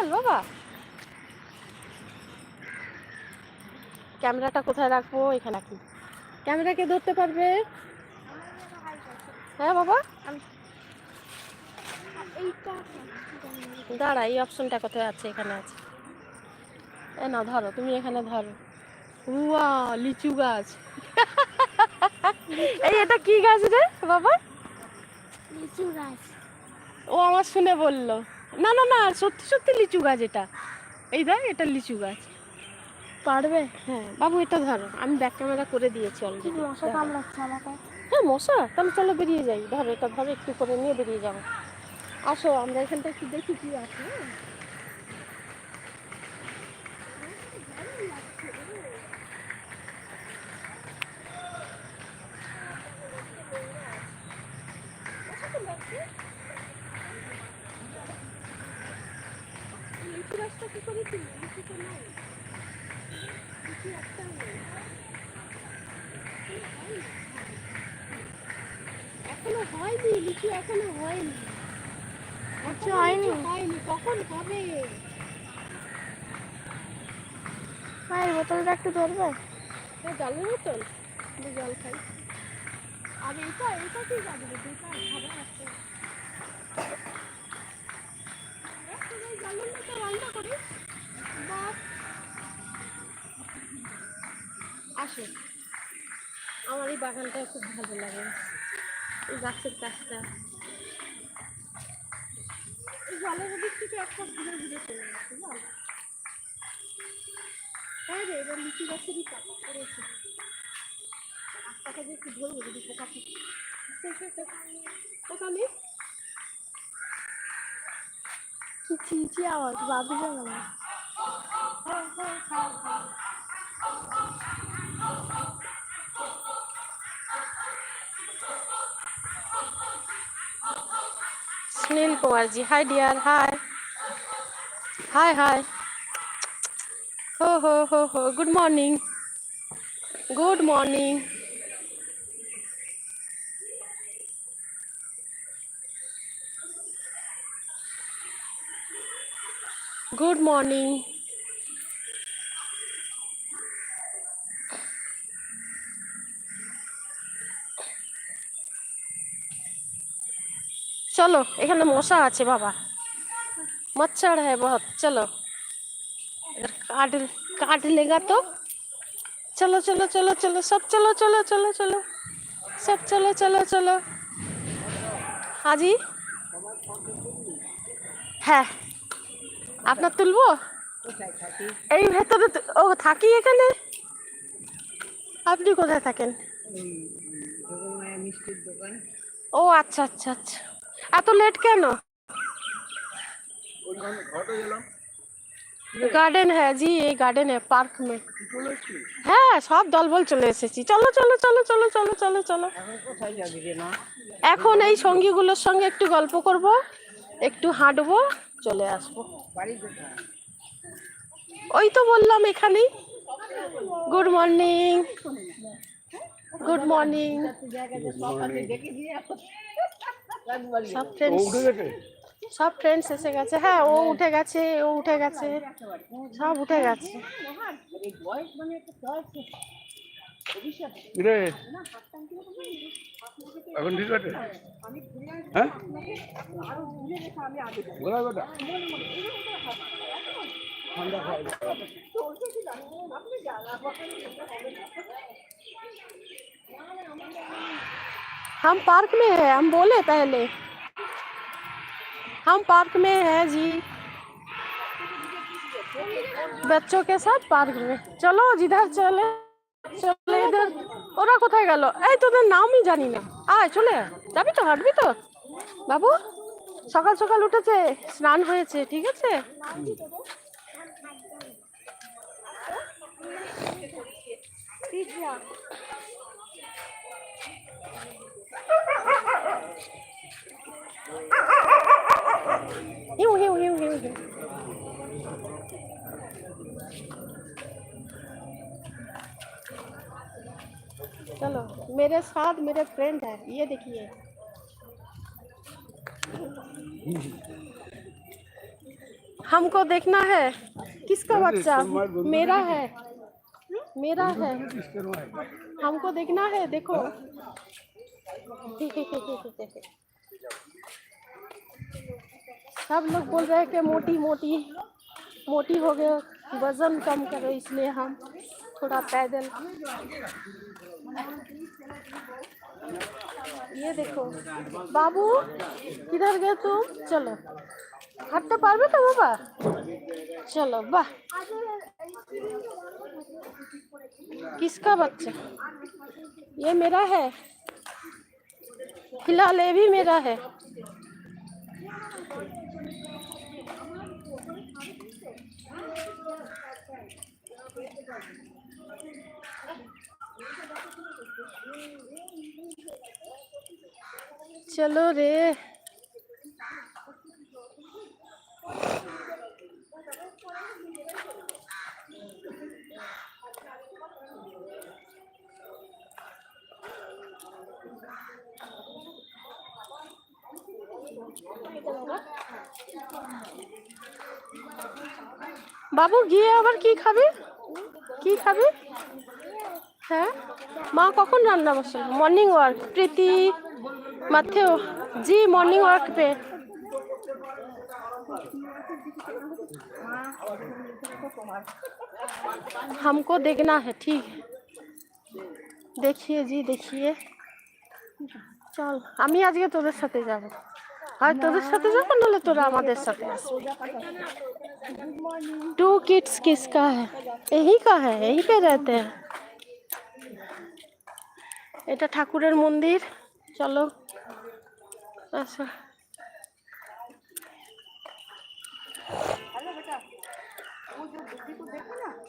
গাছ বাবা। ক্যামেরাটা কোথায় রাখব? এখানে রাখি। ক্যামেরাকে ধরতে পারবে? হ্যাঁ বাবা। এইটা দাঁড়া এই অপশনটা কোথায় আছে? এখানে আছে। এ না ধরো তুমি এখানে ধরো। উয়া লিচু গাছ। এই এটা কি গাছ রে বাবা? লিচু গাছ। ও আমার শুনে বলল। না না না সত্যি সত্যি লিচু গাছ এটা। এই দেখ এটা লিচু গাছ। পারবে? হ্যাঁ বাবু এটা ধরো। আমি ব্যাক ক্যামেরা করে দিয়েছি অলরেডি মশা কামড়াচ্ছে আমাকে? হ্যাঁ মশা। তাহলে চলো বেরিয়ে যাই। ধরো এটা ধরো একটু করে নিয়ে বেরিয়ে যাব। আসো আমরা এখানটা একটু দেখি কি আছে হ্যাঁ? লিচু গাছটা কি করেছি লিচু তো নাই লিচু একটাও নেই এখনও লিচু এখনও হয়নি। আচ্ছা হয়নি। হয়নি কখন হবে? মায়ের বোতলটা একটু ধরবে। জলের বোতল? জল খাই। আর এটা এটা কি যাবে? এটা খাবার আছে। জলের মতো রান্না করি। বাহ। আসো আমার এই বাগানটা খুব ভালো লাগে। গাছের কাজটা জলের দিক থেকে একটা ঘুরে ঘুরে চলে গেছে জল হ্যাঁ রে এবার লিচু গাছেরই পাতা রাস্তাটা একটু ধরবো, যদি পোকা পোকা নেই। চিচি আওয়াজ বাবু যাবে না হ্যাঁ হ্যাঁ হ্যাঁ। Sunil Kumarji. Hi, dear. Hi. Hi, hi. Ho, ho, ho, ho. Good morning. Good morning. Good morning. চলো এখানে মশা আছে বাবা। মচ্ছর হ্যাঁ বহ চলো। কাঠ কাঠ লেগা তো। চলো চলো চলো চলো সব চলো চলো চলো চলো। সব চলো চলো চলো। হাজি? হ্যাঁ। আপনার তুলবো? এই ভেতরে ও থাকি এখানে? আপনি কোথায় থাকেন? ও আচ্ছা আচ্ছা আচ্ছা। এত লেট কেন? গার্ডেন হ্যাঁ জি, এই গার্ডেন পার্ক में হ্যাঁ সব দলবল চলে এসেছি। চলো চলো চলো চলো চলো চলো চলো। এখন এই সঙ্গীগুলোর সঙ্গে একটু গল্প করব, একটু হাঁটবো, চলে আসব। ওই তো বললাম এখানেই। গুড মর্নিং গুড মর্নিং সব ফ্রেন্ডস সব ফ্রেন্ডস এসে গেছে। হ্যাঁ ও উঠে গেছে ও উঠে গেছে। সব উঠে গেছে। এখন ঠিক আছে? হ্যাঁ? हम पार्क में है हम बोले पहले हम पार्क में है जी बच्चों के साथ पार्क में चलो जिधर चले চলে ইধার ওরা কোথায় গেল এই তোদের নামই জানি না আয় চলে আয় যাবি তো হাঁটবি তো বাবু সকাল সকাল উঠেছে স্নান হয়েছে ঠিক আছে चलो मेरे साथ मेरे फ्रेंड है ये देखिए। हमको देखना है किसका बच्चा? मेरा है। मेरा है। हमको देखना है देखो। सब लोग बोल रहे हैं कि मोटी मोटी मोटी हो गए वजन कम करो इसलिए हम थोड़ा पैदल ये देखो बाबू किधर गए तुम चलो হাঁটতে পারবে তো বাবা চলো বাহ किसका बच्चा ये मेरा है फ़िलहाल ये भी मेरा है। चलो रे। বাবু গিয়ে আবার কি খাবি কি খাবি হ্যাঁ মা কখন রান্না বসে মর্নিং ওয়ার্ক প্রীতি মাথেও জি मॉर्निंग वॉक पे हमको देखना है ठीक है দেখিয়ে জি দেখিয়ে চল আমি আজকে তোদের সাথে যাব আর তোদের সাথে যাবো নাহলে তোরা আমাদের সাথে আসবি टू किड्स किसका है यही का है यही पे रहते हैं এটা ঠাকুরের মন্দির চলো আচ্ছা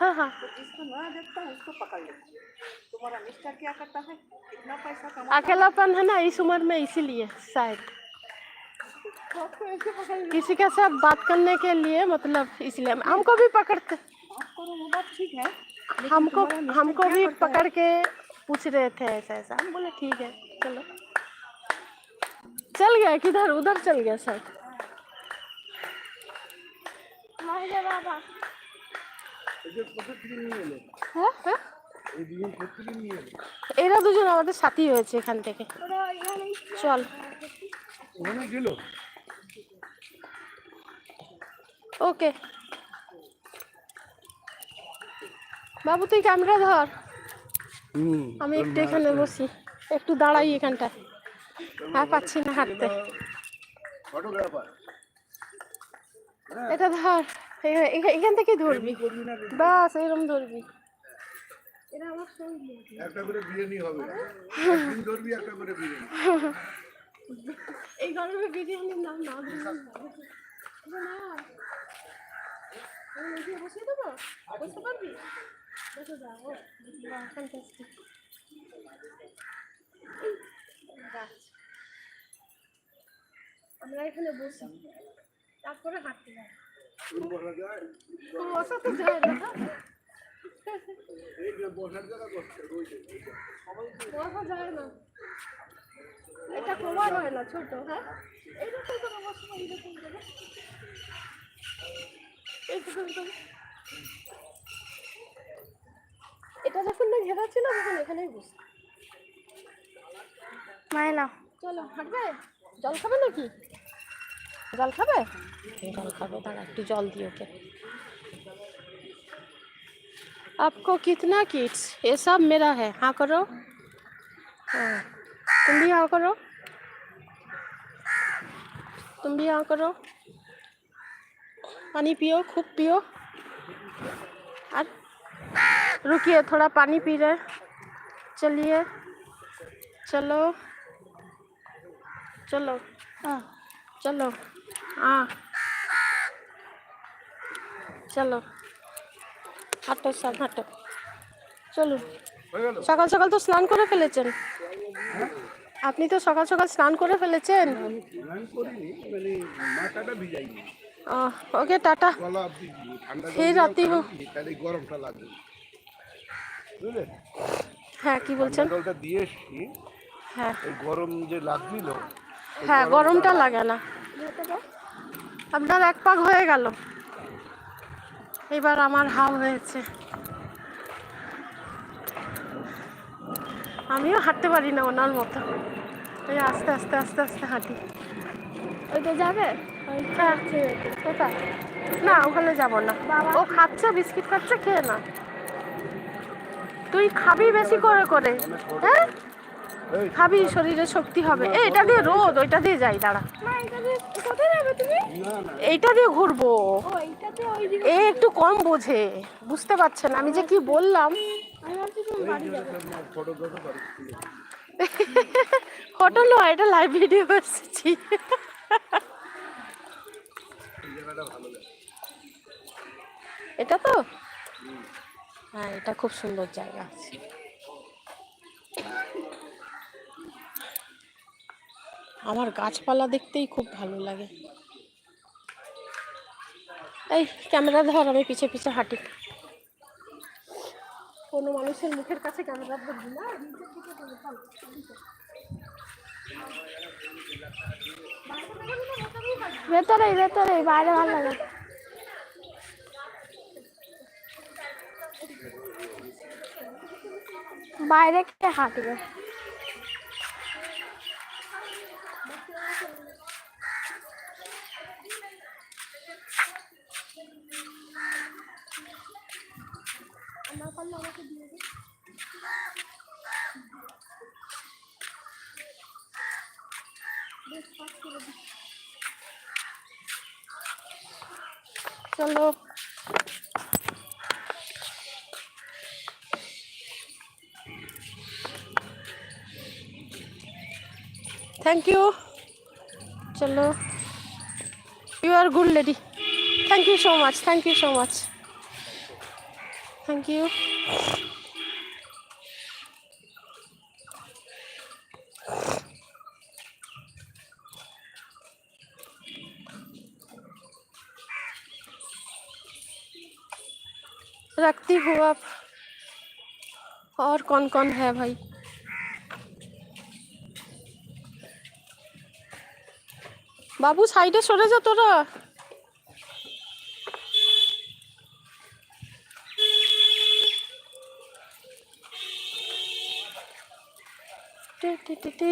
हाँ हाँ जिसको ना देखता है उसको पकड़ लेता तुम्हारा मिस्टर क्या करता है इतना पैसा कमा अकेलापन है ना इस उम्र में इसीलिए शायद किसी के साथ बात करने के लिए मतलब इसलिए हमको भी पकड़ते आपको वो बात ठीक है लेकिन हमको तुम्हारा मिस्टर हमको क्या भी करता है? पकड़ के पूछ रहे थे ऐसा ऐसा हम बोले ठीक है चलो चल गया किधर उधर चल गया शायद মাহিরে বাবা এই যে কত থেকে নিয়ে এলো হ্যাঁ হ্যাঁ এই দুজন কোথেকে নিয়ে এলো এরা দুজন আমাদের সাথী হয়েছে এখান থেকে ওরা এখানেই চল ওখানে গেল ওকে। বাবু তুই ক্যামেরা ধর। আমি একটু এখানে বসি। একটু দাঁড়াই এখানটায়। আর পাচ্ছি না হাঁটতে। এটা ধর। এখান থেকে ধরবি। বাস এরকম ধরবি। এই গরমে বিরিয়ানির নাম না বসিয়ে দেবো? বসতে পারবি? বসে যা ও। বাহ, আমরা এখানে বসি। তারপরে হাঁটতে যাই বসা যায় তো না বসা যায় না। এটা কভার হয় না ছোট। হ্যাঁ? এইরকম করে বসো। এটা যখন না ঘেরা ছিল তখন এখানেই বসে মায়না চলো হাঁটবে জল খাবে নাকি জল খাবে জল খাবে দাঁড়া একটু জল দিও ওকে आपको कितना किड्स ये सब मेरा है हाँ करो हाँ तुम भी हाँ करो तुम भी हाँ करो पानी पियो खूब पियो और रुकिए थोड़ा पानी पी रहे चलिए चलो चलो हाँ चलो हाँ চলো হাঁটো সব হাঁটো চলুন হয়ে গেল সকাল সকাল তো স্নান করে ফেলেছেন আপনি তো সকাল সকাল স্নান করে ফেলেছেন Okay tata. সেই। তাহলে গরমটা লাগবে। বুঝলে? হ্যাঁ কি বলছেন? জলটা দিয়ে এসছি। হ্যাঁ। গরম যে লাগছিল হ্যাঁ গরমটা লাগে না। আপনার এক পাক হয়ে গেল। এবার আমার হাল হয়েছে। আমিও হাঁটতে পারি না ওনার মতো। এই আস্তে আস্তে আস্তে আস্তে হাঁটি। ওইটা যাবে? না ওখানে যাব না। ও খাচ্ছে বিস্কিট খাচ্ছে খেয়ে না। তুই খাবি বেশি করে করে হ্যাঁ? খাবি শরীরে শক্তি হবে। এ, এটা দিয়ে রোদ ওইটা দিয়ে যাই দাঁড়া। এইটা দিয়ে ঘুরবো। এ একটু কম বোঝে বুঝতে পারছেন আমি যে কি বললাম? ফটো নয় এটা লাইভ ভিডিও এসেছি। এটা তো? হ্যাঁ এটা খুব সুন্দর জায়গা আছে। আমার গাছপালা দেখতেই খুব ভালো লাগে। এই ক্যামেরা ধর, আমি পিছে পিছে হাঁটি। কোনো মানুষের মুখের কাছে ক্যামেরা ধরবি না ভেতরে ভেতরে বাইরে ভালো লাগে বাইরে কে হাঁটবে চলো। থ্যাংক ইউ চলো। You are good lady thank you so much thank you so much thank you रखती हूँ अब और कौन कौन है भाई বাবু সাইডে সরে যা তোরা টে টে টে টে।